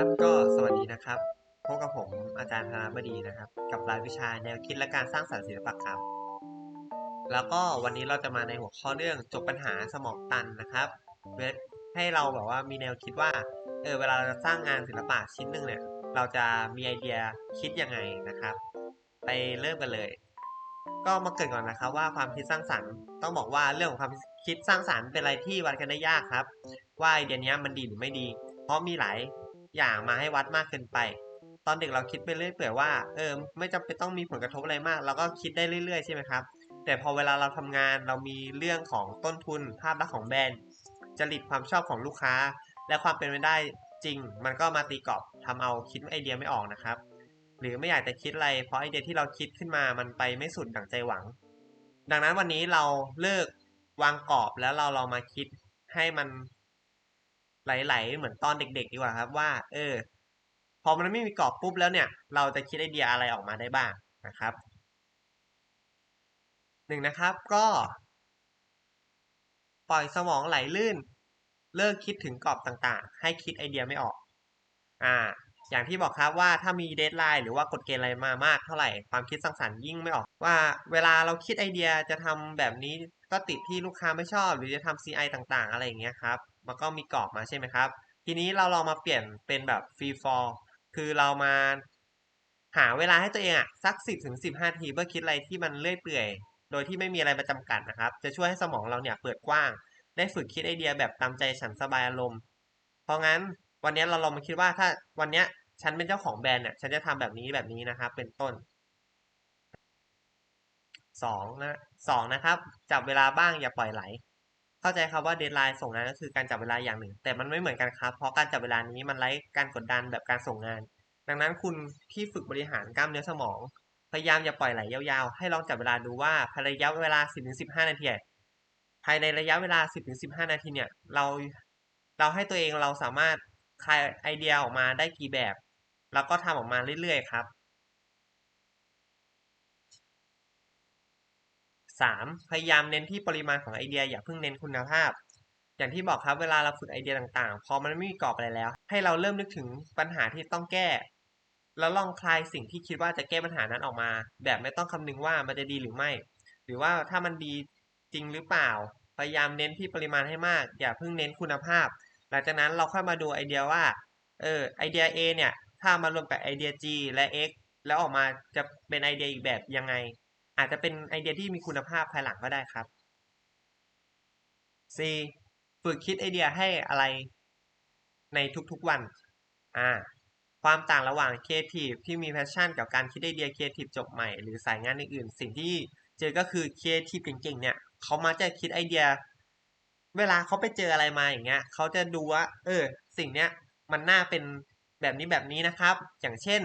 ครับก็สวัสดีนะครับพบกับผมอาจารย์ธนบดีนะครับ กับรายวิชาแนวคิดและการสร้างสรรค์ศิลปกรรมแล้วก็วันนี้เราจะมาในหัวข้อเรื่องจบปัญหาสมองตันนะครับเให้เราแบบว่ามีแนวคิดว่าเออเวลาเราจะสร้างงานศิลปะชิ้นหนึ่งเนี่ย เราจะมีไอเดียคิดยังไงนะครับ ไปเริ่มกันเลย ก็มาเกิดก่อนนะครับว่าความคิดสร้างสรรค์ต้องบอกว่าเรื่องของความคิดสร้างสรรค์เป็นอะไรที่วัดกันได้ยากครับ ว่าไอเดียนี้มันดีหรือไม่ดี เพราะมีหลาย อย่างมาให้วัดมากเกินไป ตอนเด็กเราคิดไปเรื่อยเปื่อยว่าเออไม่จำเป็นต้องมีผลกระทบอะไรมาก เราก็คิดได้เรื่อยๆใช่ไหมครับ แต่พอเวลาเราทำงานเรามีเรื่องของต้นทุนภาพลักษณ์ของแบรนด์จริตความชอบของลูกค้า และความเป็นไปได้จริง มันก็มาตีกรอบทำเอาคิดไอเดียไม่ออกนะครับ หรือไม่อยากจะคิดอะไร เพราะไอเดียที่เราคิดขึ้นมามันไปไม่สุดดั่งใจหวัง ดังนั้นวันนี้เราเลิกวางกรอบแล้วเราเรามาคิดให้มัน ไหลๆเหมือนตอนเด็ก ๆ ดีกว่าครับว่า เออ พอมันไม่มีกรอบปุ๊บแล้วเนี่ย เราจะคิดไอเดียอะไรออกมาได้บ้างนะครับหนึ่งนะครับก็ ปล่อยสมองไหลลื่น เลิกคิดถึงกรอบต่างๆ ให้คิดไอเดียไม่ออก อ่า อย่างที่บอกครับว่าถ้ามีเดทไลน์หรือว่ากฎเกณฑ์อะไรมามากเท่าไหร่ความคิดสร้างสรรค์ยิ่งไม่ออก ว่าเวลาเราคิดไอเดียจะทำแบบนี้ก็ติดที่ลูกค้าไม่ชอบ หรือจะทำ CI ต่างๆ อะไรอย่างเงี้ยครับ มันก็มีกรอบมาใช่ไหมครับ ทีนี้เราลองมาเปลี่ยนเป็นแบบฟรีฟอร์คือเรามาหาเวลาให้ตัวเองอะสัก 10ถึง15นาทีเพื่อคิดอะไรที่มันเลื่อยเปื่อย โดยที่ไม่มีอะไรมาจำกัดนะครับ จะช่วยให้สมองเราเนี่ยเปิดกว้าง ได้ฝึกคิดไอเดียแบบตามใจฉันสบายอารมณ์ เพราะงั้นวันนี้เราลองมาคิดว่าถ้าวันนี้ฉันเป็นเจ้าของแบรนด์เนี่ยฉันจะทำแบบนี้แบบนี้นะครับ เป็นต้นสองนะสองนะครับ จับเวลาบ้างอย่าปล่อยไหล เข้าใจครับว่าเดทไลน์ส่งงานก็คือการจับเวลาอย่างหนึ่ง แต่มันไม่เหมือนกันครับ เพราะการจับเวลานี้มันไร้การกดดันแบบการส่งงาน ดังนั้นคุณที่ฝึกบริหารกล้ามเนื้อสมอง พยายามอย่าปล่อยไหลยาวๆ ให้ลองจับเวลาดูว่าภายในระยะเวลา 10-15 นาทีภายในระยะเวลา 10-15 นาทีเนี่ยเราเราให้ตัวเองเราสามารถคลายไอเดียออกมาได้กี่แบบ แล้วก็ทำออกมาเรื่อยๆครับ 3. พยายามเน้นที่ปริมาณของไอเดียอย่าเพิ่งเน้นคุณภาพ อย่างที่บอกครับเวลาเราฝึกไอเดียต่างๆ พอมันไม่มีกรอบอะไรแล้ว ให้เราเริ่มนึกถึงปัญหาที่ต้องแก้ แล้วลองคลายสิ่งที่คิดว่าจะแก้ปัญหานั้นออกมา แบบไม่ต้องคำนึงว่ามันจะดีหรือไม่ หรือว่าถ้ามันดีจริงหรือเปล่า พยายามเน้นที่ปริมาณให้มาก อย่าเพิ่งเน้นคุณภาพ หลังจากนั้นเราค่อยมาดูไอเดียว่าเออไอเดีย A เนี่ยถ้ามารวมกับไอเดีย G และ X แล้วออกมาจะเป็นไอเดียอีกแบบยังไง อาจจะเป็นไอเดียที่มีคุณภาพภายหลังก็ได้ครับ C ฝึกคิดไอเดียให้อะไรในทุกๆวัน อ่า ความต่างระหว่างครีเอทีฟที่มีแพชชั่น กับการคิดไอเดียครีเอทีฟจบใหม่ หรือสายงานอื่นๆ สิ่งที่เจอก็คือครีเอทีฟเก่งๆ เนี่ย เขามาจะคิดไอเดีย เวลาเขาไปเจออะไรมาอย่างเงี้ย เขาจะดูว่า เออ สิ่งเนี้ย มันน่าเป็นแบบนี้แบบนี้นะครับ อย่างเช่น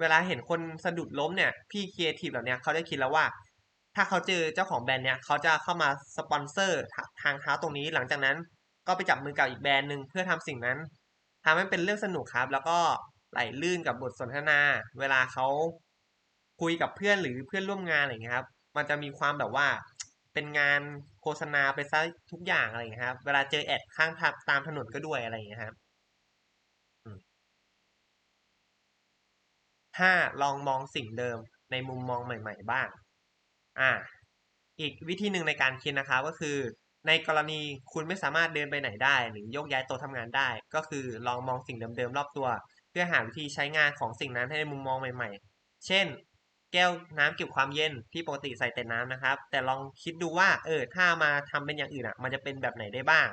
เวลาเห็นคนสะดุดล้มเนี่ย พี่ครีเอทีฟเหล่านี้เขาจะคิดแล้วว่า ถ้าเขาเจอเจ้าของแบรนด์เนี่ยเขาจะเข้ามาสปอนเซอร์ทางเท้าตรงนี้ หลังจากนั้นก็ไปจับมือกับอีกแบรนด์หนึ่งเพื่อทำสิ่งนั้นทำให้เป็นเรื่องสนุกครับ แล้วก็ไหลลื่นกับบทสนทนา เวลาเขาคุยกับเพื่อนหรือเพื่อนร่วมงานอะไรอย่างเงี้ยครับ มันจะมีความแบบว่าเป็นงานโฆษณาไปซะทุกอย่างอะไรอย่างเงี้ยครับ เวลาเจอแอดข้างทางตามถนนก็ด้วยอะไรอย่างเงี้ยครับ ห้าลองมองสิ่งเดิมในมุมมองใหม่ ๆ บ้างอ่าอีกวิธีหนึ่งในการคิดนะครับก็คือ ในกรณีคุณไม่สามารถเดินไปไหนได้ หรือโยกย้ายโต๊ะทำงานได้ ก็คือลองมองสิ่งเดิมๆรอบตัว เพื่อหาวิธีใช้งานของสิ่งนั้นให้ในมุมมองใหม่ ๆ เช่น แก้วน้ำเก็บความเย็นที่ปกติใส่แต่น้ำนะครับ แต่ลองคิดดูว่าเออถ้ามาทำเป็นอย่างอื่นอะ มันจะเป็นแบบไหนได้บ้าง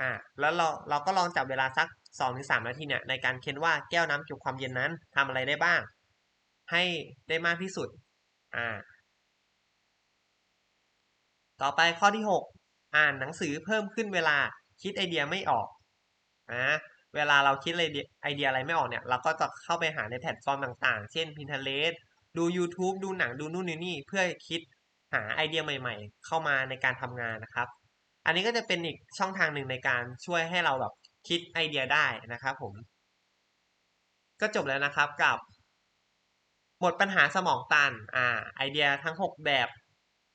อ่าแล้วเราเราก็ลองจับเวลาสักสองถึงสามนาทีเนี่ยในการเค้นว่าแก้วน้ำเก็บความเย็นนั้นทำอะไรได้บ้าง ให้ได้มากที่สุดอ่าต่อไปข้อที่หกอ่านหนังสือเพิ่มขึ้นเวลาคิดไอเดียไม่ออกอ่าเวลาเราคิดไอเดียไอเดียอะไรไม่ออกเนี่ย เราก็จะเข้าไปหาในแพลตฟอร์มต่างๆ เช่น Pinterest ดู YouTube ดูหนังดูนู่นนี่เพื่อคิดหาไอเดียใหม่ ๆ เข้ามาในการทำงานนะครับ อันนี้ก็จะเป็นอีกช่องทางหนึ่งในการช่วยให้เราแบบ คิดไอเดียได้นะครับผม ก็จบแล้วนะครับกับ หมดปัญหาสมองตันอ่าไอเดียทั้ง 6 แบบ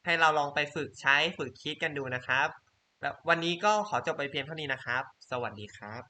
ให้เราลองไปฝึกใช้ฝึกคิดกันดูนะครับ แล้ววันนี้ก็ขอจบไปเพียงเท่านี้นะครับ สวัสดีครับ